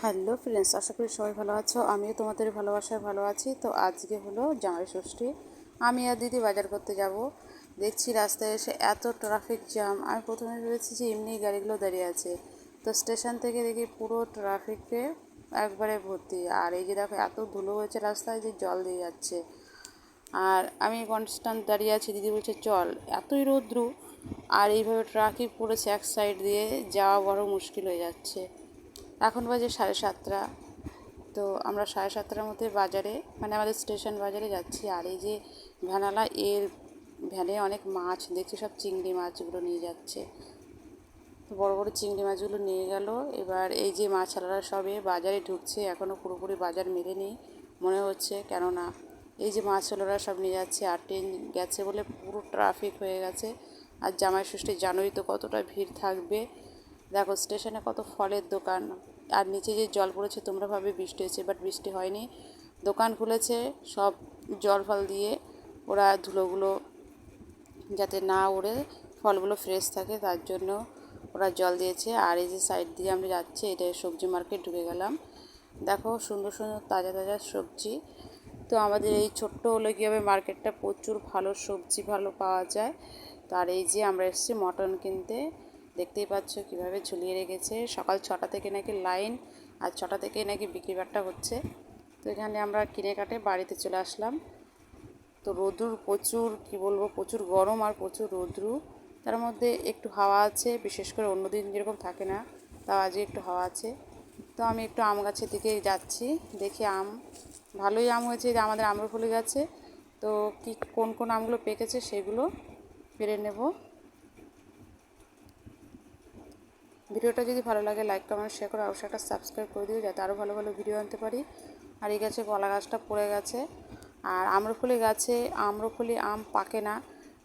Hello friends, আশা করি সবাই ভালো আছো। আমিও তোমাদের ভালোবাসায় ভালো আছি। তো আজকে হলো জামাই ষষ্ঠী। আমি আর দিদি বাজার করতে যাব। দেখছি রাস্তায় এসে এত ট্রাফিক জ্যাম আমি প্রথমে ভেবেছি যে এমনি গাড়িগুলো দাঁড়িয়ে আছে। তো স্টেশন থেকে দেখি পুরো ট্রাফিকে একবারে ভর্তি। আর এই যে দেখো, এত ধুলো হয়েছে রাস্তায় যে জল দিয়ে যাচ্ছে। আর আমি কনস্ট্যান্ট দাঁড়িয়ে আছি। দিদি বলছে, চল। এতই রৌদ্রু। আর এইভাবে ট্রাফিক পড়েছে এক সাইড দিয়ে, যাওয়া বড় মুশকিল হয়ে যাচ্ছে। এখন বাজে সাড়ে সাতটা। তো আমরা সাড়ে সাতটার মধ্যে বাজারে মানে আমাদের স্টেশন বাজারে যাচ্ছি। আর এই যে ভ্যানালা, এর ভ্যানে অনেক মাছ, দেখছি সব চিংড়ি মাছগুলো নিয়ে যাচ্ছে। বড় বড় চিংড়ি মাছগুলো নিয়ে গেল। এবার এই যে মাছওয়ালারা সবে বাজারে ঢুকছে এখনও পুরোপুরি বাজার মেলেনি। মনে হচ্ছে কেননা এই যে মাছওয়ালারা সব নিয়ে যাচ্ছে, আর ট্রেন গেছে বলে পুরো ট্রাফিক হয়ে গেছে। আর জামাই ষষ্ঠী জানুয়ারি তো কতটা ভিড় থাকবে। দেখো, স্টেশনে কত ফলের দোকান। আর নিচে যে জল পড়েছে, তোমরা ভাবে বৃষ্টি হয়েছে বাট বৃষ্টি হয়নি। দোকান খুলেছে, সব জল ফল দিয়ে ওরা ধুলোগুলো যাতে না ওড়ে, ফলগুলো ফ্রেশ থাকে, তার জন্য ওরা জল দিয়েছে। আর এই যে সাইড দিয়ে আমরা যাচ্ছি, এটা সবজি মার্কেট ঢুকে গেলাম। দেখো সুন্দর সুন্দর তাজা তাজা সবজি। তো আমাদের এই ছোট্ট হলে কী হবে মার্কেটটা প্রচুর ভালো সবজি ভালো পাওয়া যায়। আর এই যে আমরা এসেছি মটন কিনতে। দেখতেই পাচ্ছ কীভাবে ঝুলিয়ে রেখেছে। সকাল ছটা থেকে নাকি লাইন আর ছটা থেকে নাকি বিক্রি বাট্টা হচ্ছে। তো এখানে আমরা কিনে কাটে বাড়িতে চলে আসলাম। তো রোদ্রুর প্রচুর, কি বলব, প্রচুর গরম আর প্রচুর রোদ্রু। তার মধ্যে একটু হাওয়া আছে, বিশেষ করে অন্য দিন যেরকম থাকে না, তাও আজকে একটু হাওয়া আছে। তো আমি একটু আম গাছের দিকে যাচ্ছি, দেখি আম। ভালোই আম হয়েছে যে আমাদের আম্রফলি গাছে। তো কি, কোন কোন আমগুলো পেকেছে সেগুলো পেরে নেব। ভিডিওটা যদি ভালো লাগে লাইক কমেন্ট শেয়ার করে অবশ্যই একটা সাবস্ক্রাইব করে দিও, যাতে আরও ভালো ভালো ভিডিও আনতে পারি। আর এই গাছে কলা গাছটা পড়ে গেছে। আর আম্রফলি গাছে, আম্রফলি আম পাকে না।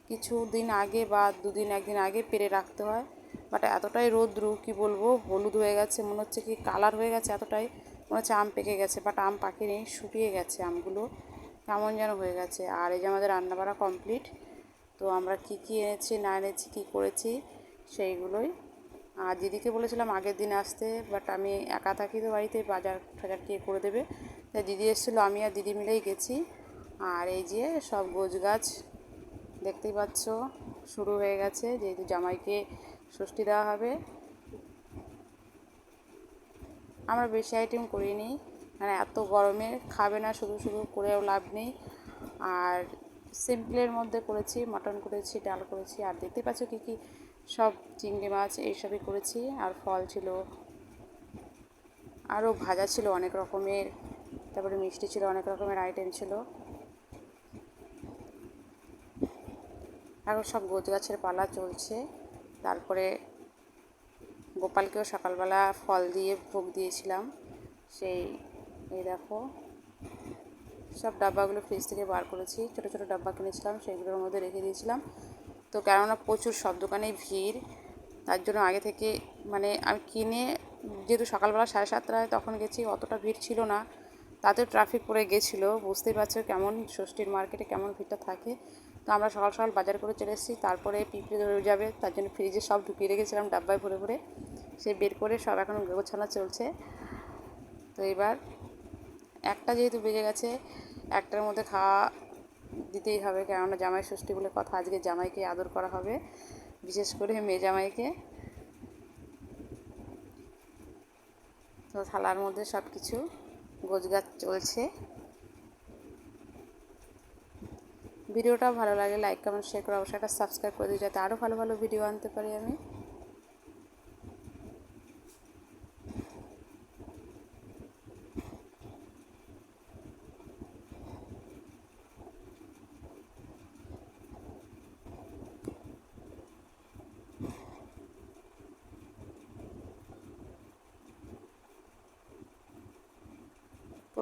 কিছু দিন আগে বা দুদিন, একদিন আগে পেরে রাখতে হয়। বাট এতটাই রোদ্রু, কি বলব, হলুদ হয়ে গেছে, মনে হচ্ছে কি কালার হয়ে গেছে এতটাই, মনে হচ্ছে আম পেকে গেছে। বাট আম পাকে পাকেনি শুকিয়ে গেছে আমগুলো, কেমন যেন হয়ে গেছে। আর এই যে আমাদের রান্নাবাড়া কমপ্লিট তো আমরা কি কি এনেছি, না এনেছি, কী করেছি, সেইগুলোই। আর দিদিকে বলেছিলাম আগের দিন আসতে বাট আমি একা থাকি তো বাড়িতে, বাজার টাজার কে করে দেবে। তাই দিদি এসেছিল, আমি আর দিদি মিলেই গেছি। আর এই যে সব গোছ গাছ দেখতেই পাচ্ছ, শুরু হয়ে গেছে, যেহেতু জামাইকে ষষ্ঠী দেওয়া হবে। আমরা বেশি আইটেম করিনি মানে এত গরমে খাবে না, শুধু শুধু করেও লাভ নেই। আর সিম্পলের মধ্যে করেছি মাটন করেছি, ডাল করেছি, আর দেখতে পাচ্ছ কী কী সব চিংড়ি মাছ এইসবই করেছি আর ফল ছিল। আরও ভাজা ছিল অনেক রকমের, তারপরে মিষ্টি ছিল অনেক রকমের আইটেম ছিল। এখন সব গোছ গাছের পালা চলছে। তারপরে গোপালকেও সকালবেলা ফল দিয়ে ভোগ দিয়েছিলাম। সেই, এই দেখো। সব ডাব্বাগুলো ফ্রিজ থেকে বার করেছি। ছোটো ছোটো ডাব্বা কিনেছিলাম সেইগুলোর মধ্যে রেখে দিয়েছিলাম। তো কেননা প্রচুর সব দোকানেই ভিড়, তার জন্য আগে থেকে মানে আমি কিনে যেহেতু সকালবেলা সাড়ে সাতটায় তখন গেছি, অতটা ভিড় ছিল না। তাতেও ট্রাফিক পড়ে গেছিল, বুঝতেই পারছ কেমন ষষ্ঠীর মার্কেটে কেমন ভিড়টা থাকে। তো আমরা সকাল সকাল বাজার করে চলে এসেছি, তারপরে পিঁপড়ে ধরে যাবে, তার জন্য ফ্রিজে সব ঢুকিয়ে রেখেছিলাম ডাব্বায় ভরে ভরে। সে বের করে সব এখন গোছানো চলছে। তো এবার একটা যেহেতু বেজে গেছে, একটার মধ্যে খাওয়া দিতেই হবে, কেননা জামাই ষষ্ঠী বলে কথা আজকে জামাইকে আদর করা হবে, বিশেষ করে মেয়ে জামাইকে। তো থালার মধ্যে সব কিছু গোছগাছ চলছে। ভিডিওটা ভালো লাগে লাইক কমেন্ট শেয়ার করে অবশ্যই একটা সাবস্ক্রাইব করে দিই যাতে আরও ভালো ভালো ভিডিও আনতে পারি আমি।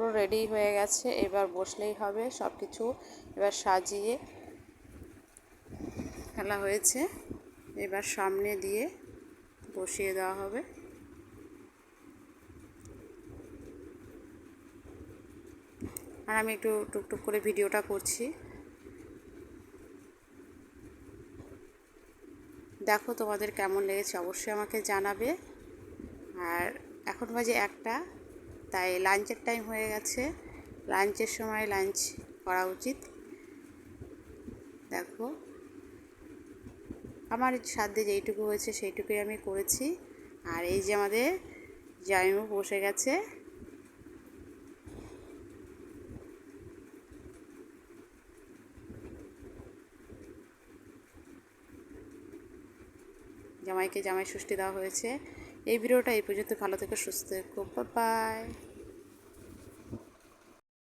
পুরো রেডি হয়ে গেছে। এবার বসলেই হবে সব কিছু এবার সাজিয়ে ফেলা হয়েছে। এবার সামনে দিয়ে বসিয়ে দেওয়া হবে। আর আমি একটু টুকটুক করে ভিডিওটা করছি। দেখো তোমাদের কেমন লেগেছে, অবশ্যই আমাকে জানাবে। আর এখন বাজে একটা। তাই লাঞ্চের টাইম হয়ে গেছে। লাঞ্চের সময় লাঞ্চ করা উচিত। দেখো, আমার সাধ্যে যেইটুকু হয়েছে সেইটুকুই আমি করেছি। আর এই যে আমাদের জামাইবাবু বসে গেছে। জামাইকে জামাই ষষ্ঠী দেওয়া হয়েছে। এই ভিডিওটা এই পর্যন্ত। ভালো থেকে সুস্থ থেকো। বাই